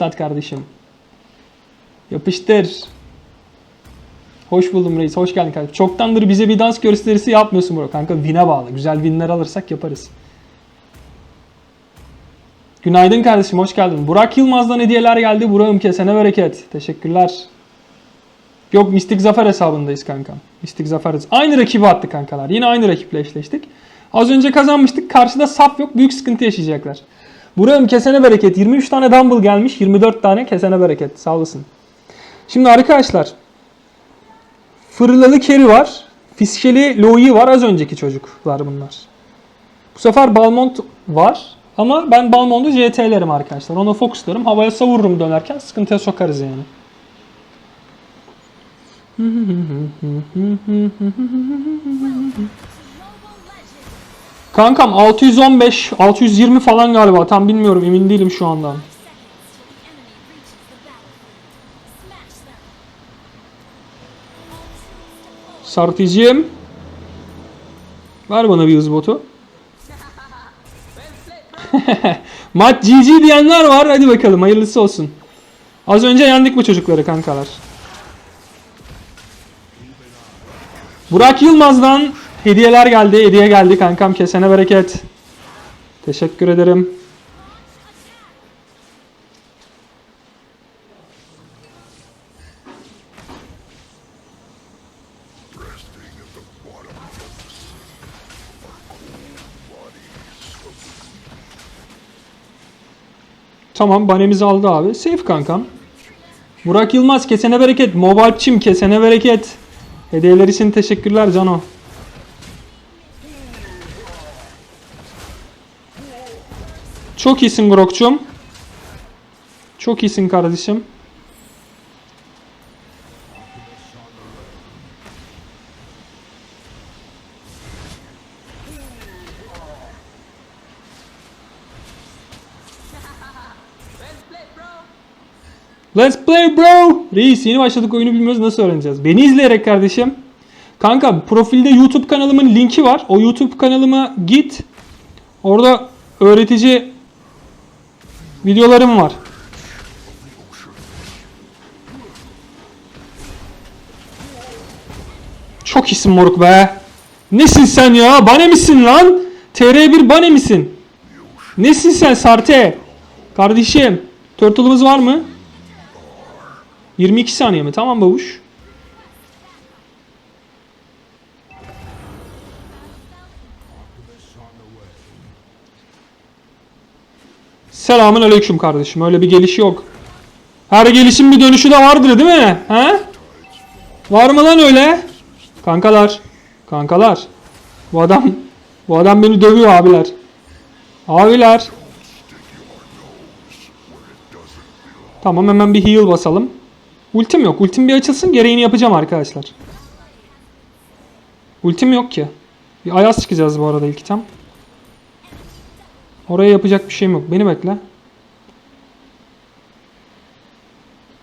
başlat kardeşim. Yapıştır. Hoş buldum reis. Hoş geldin kardeşim. Çoktandır bize bir dans gösterisi yapmıyorsun bro. Kanka win'e bağlı. Güzel winler alırsak yaparız. Günaydın kardeşim. Hoş geldin. Burak Yılmaz'dan hediyeler geldi. Burak'ım kesene bereket. Teşekkürler. Yok Mistik Zafer hesabındayız kankam. Mistik Zafer. Aynı rakibi attı kankalar. Yine aynı rakiple eşleştik. Az önce kazanmıştık. Karşıda sap yok. Büyük sıkıntı yaşayacaklar. Burak'ım kesene bereket. 23 tane dumbbell gelmiş. 24 tane kesene bereket. Sağ olasın. Şimdi arkadaşlar. Fırlalı Keri var. Fiskeli Louis var. Az önceki çocuklar bunlar. Bu sefer Balmont var. Ama ben Balmont'u CT'lerim arkadaşlar. Ona fokuslarım. Havaya savururum dönerken. Sıkıntıya sokarız yani. Kankam 615, 620 falan galiba. Tam bilmiyorum. Emin değilim şu andan. Sartıcım. Ver bana bir hız botu. Maç GG diyenler var. Hadi bakalım hayırlısı olsun. Az önce yendik bu çocukları kankalar. Burak Yılmaz'dan hediyeler geldi. Hediye geldi kankam. Kesene bereket. Teşekkür ederim. Tamam banemizi aldı abi. Safe kankam. Burak Yılmaz kesene bereket. Mobile'çim kesene bereket. Hediyeler için teşekkürler Cano. Çok iyisin Grok'cum. Çok iyisin kardeşim. Let's play bro. Reis yeni başladık oyunu bilmiyoruz nasıl öğreneceğiz? Beni izleyerek kardeşim. Kanka profilde YouTube kanalımın linki var. O YouTube kanalıma git. Orada öğretici videolarım var. Çok iyisin moruk be. Nesin sen ya? Bane misin lan? TR1 bane misin? Nesin sen Sarte? Kardeşim. Turtle'ımız var mı? 22 saniye mi? Tamam babuş. Selamun aleyküm kardeşim. Öyle bir gelişi yok. Her gelişin bir dönüşü de vardır değil mi? He? Var mı lan öyle? Kankalar. Kankalar. Bu adam bu adam beni dövüyor abiler. Abiler. Tamam hemen bir heal basalım. Ultim yok. Ultim bir açılsın gereğini yapacağım arkadaşlar. Ultim yok ki. Bir ayaz çıkacağız bu arada ilk item. Oraya yapacak bir şeyim yok. Beni bekle.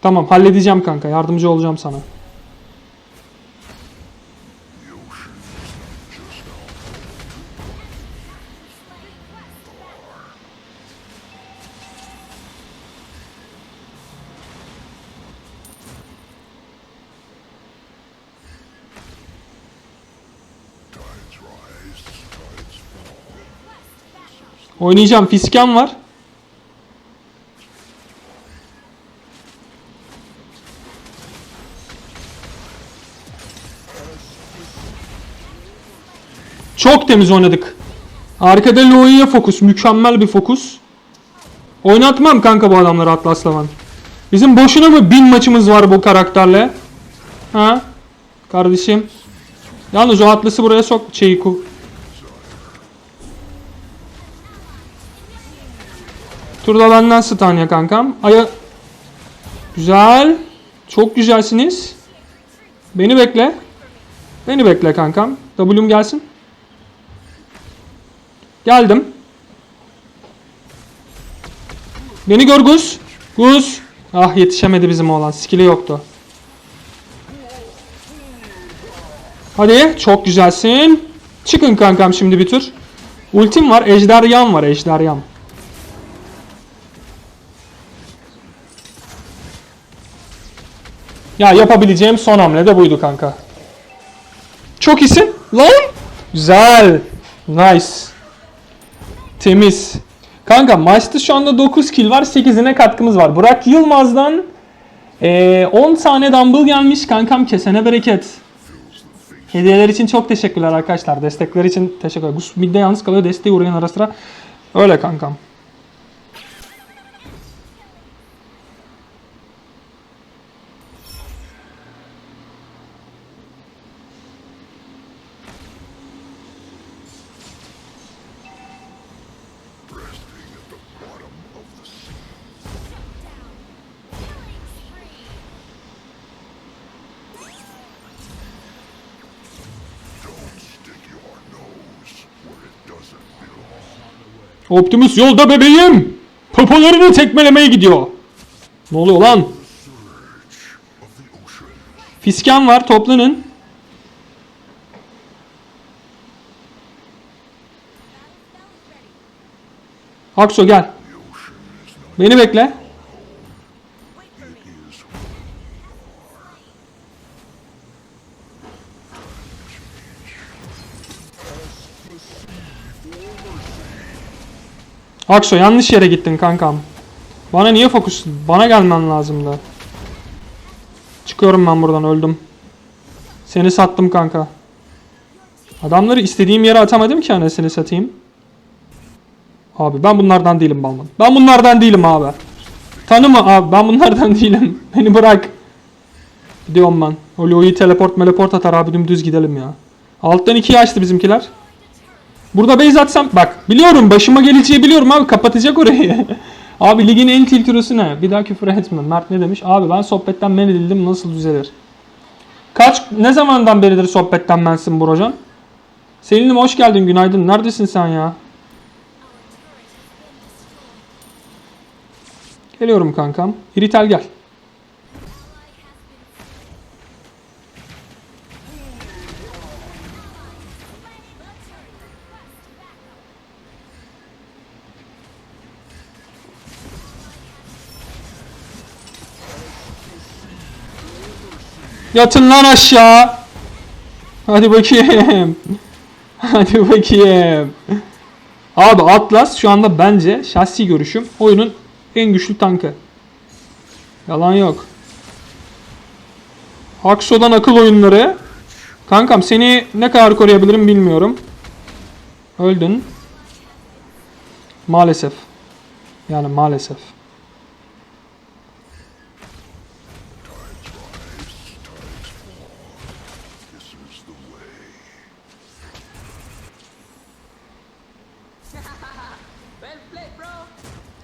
Tamam halledeceğim kanka. Yardımcı olacağım sana. Oynayacağım. Fisken var. Çok temiz oynadık. Arkada Loi'ye fokus. Mükemmel bir fokus. Oynatmam kanka bu adamları Atlas'la ben. Bizim boşuna mı bin maçımız var bu karakterle? Ha? Kardeşim. Yalnız o Atlas'ı buraya sok. Şeyi ku- Turda benden Stanya kankam. Aya... Güzel. Çok güzelsiniz. Beni bekle. Beni bekle kankam. W'm gelsin. Geldim. Beni gör Gus. Gus. Ah yetişemedi bizim oğlan. Skill'i yoktu. Hadi. Çok güzelsin. Çıkın kankam şimdi bir tur. Ultim var. Ejderyan var. Ejderyan. Ya yapabileceğim son hamle de buydu kanka. Çok iyisin. Lan. Güzel. Nice. Temiz. Kanka maçta şu anda 9 kill var. 8'ine katkımız var. Burak Yılmaz'dan eee, 10 tane dumbbell gelmiş. Kankam kesene bereket. Hediyeler için çok teşekkürler arkadaşlar. Destekler için teşekkürler. Gus midde yalnız kalıyor. Desteği uğrayan ara sıra. Öyle kankam. Optimus yolda bebeğim. Popolarını tekmelemeye gidiyor. Ne oluyor lan? Fisken var toplanın. Akso gel. Beni bekle. Akso yanlış yere gittin kankam. Bana niye fokus? Bana gelmen lazımdı. Çıkıyorum ben buradan öldüm. Seni sattım kanka. Adamları istediğim yere atamadım ki anasını satayım. Abi ben bunlardan değilim Balman. Ben bunlardan değilim abi. Tanıma abi ben bunlardan değilim. Beni bırak. Gidiyorum ben. O Loi'yi teleport meleport atar abi dümdüz gidelim ya. Alttan ikiye açtı bizimkiler. Burada base atsam bak biliyorum başıma geleceği biliyorum abi kapatacak orayı. abi ligin en tilt hero'su ne? Bir daha küfür etme. Mert ne demiş? Abi ben sohbetten men edildim nasıl düzelir? Kaç ne zamandan beridir sohbetten mensin Buracan? Selin'im hoş geldin günaydın. Neredesin sen ya? Geliyorum kankam. İritel gel. Yatın lan aşağı. Hadi bakayım. Hadi bakayım. Abi Atlas şu anda bence şahsi görüşüm oyunun en güçlü tankı. Yalan yok. Akso'dan akıl oyunları. Kankam seni ne kadar koruyabilirim bilmiyorum. Öldün. Maalesef. Yani maalesef.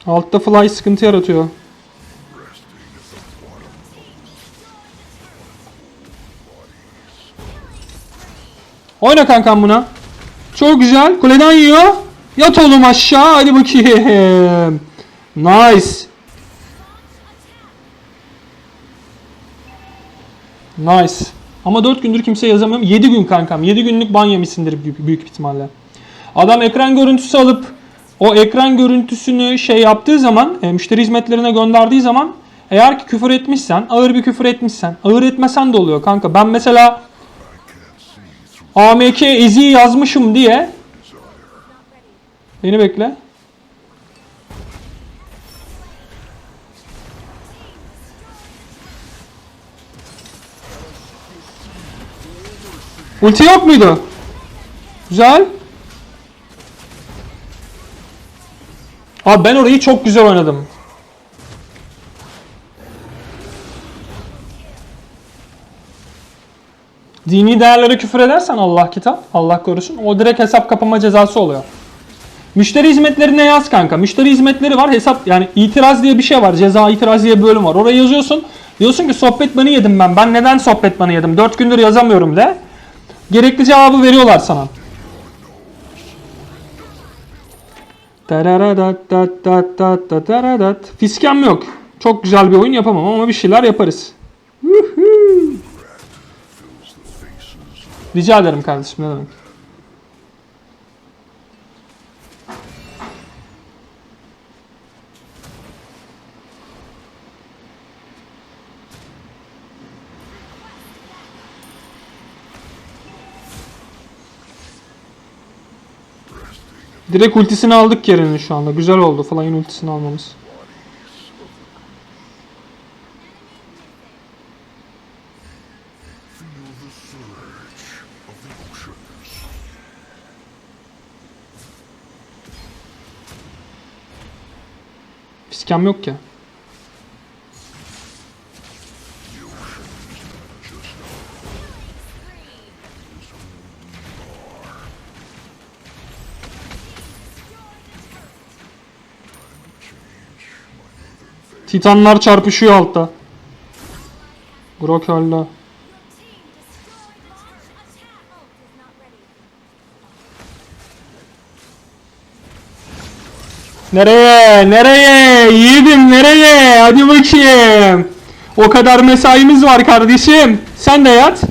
Altta fly sıkıntı yaratıyor. Oyna kankam buna. Çok güzel. Kuleden yiyor. Yat oğlum aşağı. Hadi bakayım. Nice. Nice. Ama 4 gündür kimse yazamıyorum. 7 gün kankam. 7 günlük ban yemişsindir büyük, büyük ihtimalle. Adam ekran görüntüsü alıp o ekran görüntüsünü şey yaptığı zaman, e, müşteri hizmetlerine gönderdiği zaman eğer ki küfür etmişsen, ağır bir küfür etmişsen, ağır etmesen de oluyor kanka. Ben mesela AMK ezi yazmışım diye Beni bekle. Ulti yok muydu? Güzel. Abi ben orayı çok güzel oynadım. Dini değerlere küfür edersen Allah kitap, Allah korusun. O direkt hesap kapama cezası oluyor. Müşteri hizmetlerine yaz kanka. Müşteri hizmetleri var. Hesap yani itiraz diye bir şey var. Ceza itiraz diye bir bölüm var. Oraya yazıyorsun. Diyorsun ki sohbet banı yedim ben. Ben neden sohbet banı yedim? 4 gündür yazamıyorum de. Gerekli cevabı veriyorlar sana. Tararadat, Fiskem yok. Çok güzel bir oyun yapamam ama bir şeyler yaparız. Rica ederim kardeşim ne demek. Direkt ultisini aldık yerinin şu anda. Güzel oldu Fly'ın ultisini almamız. Fiskem yok ki. Titanlar çarpışıyor altta. Grok öldü. Nereye? Nereye? Yiğidim nereye? Hadi bakayım. O kadar mesaimiz var kardeşim. Sen de yat.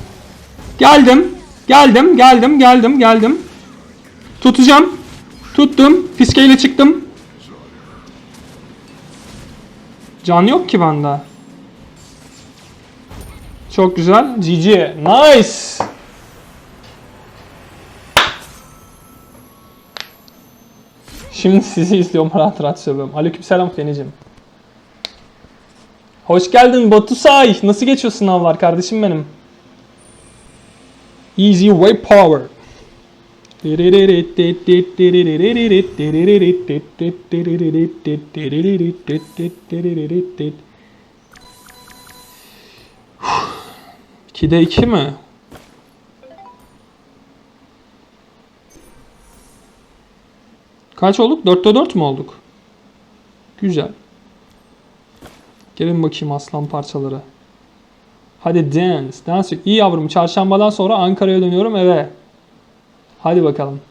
Geldim. Geldim, geldim, geldim, geldim. Tutacağım. Tuttum. Fiskeyle çıktım. Can yok ki bende. Çok güzel. GG. Nice. Şimdi sizi izliyorum rahat rahat söylüyorum. Aleykümselam Feniciğim. Hoş geldin Batu Say. Nasıl geçiyor sınavlar kardeşim benim? Easy way power. İkide iki mi? Kaç olduk? 4'te 4 mü olduk? Güzel. Gelin bakayım aslan parçaları. Hadi dance. Dance. İyi yavrum. Çarşambadan sonra Ankara'ya dönüyorum eve. Hadi bakalım.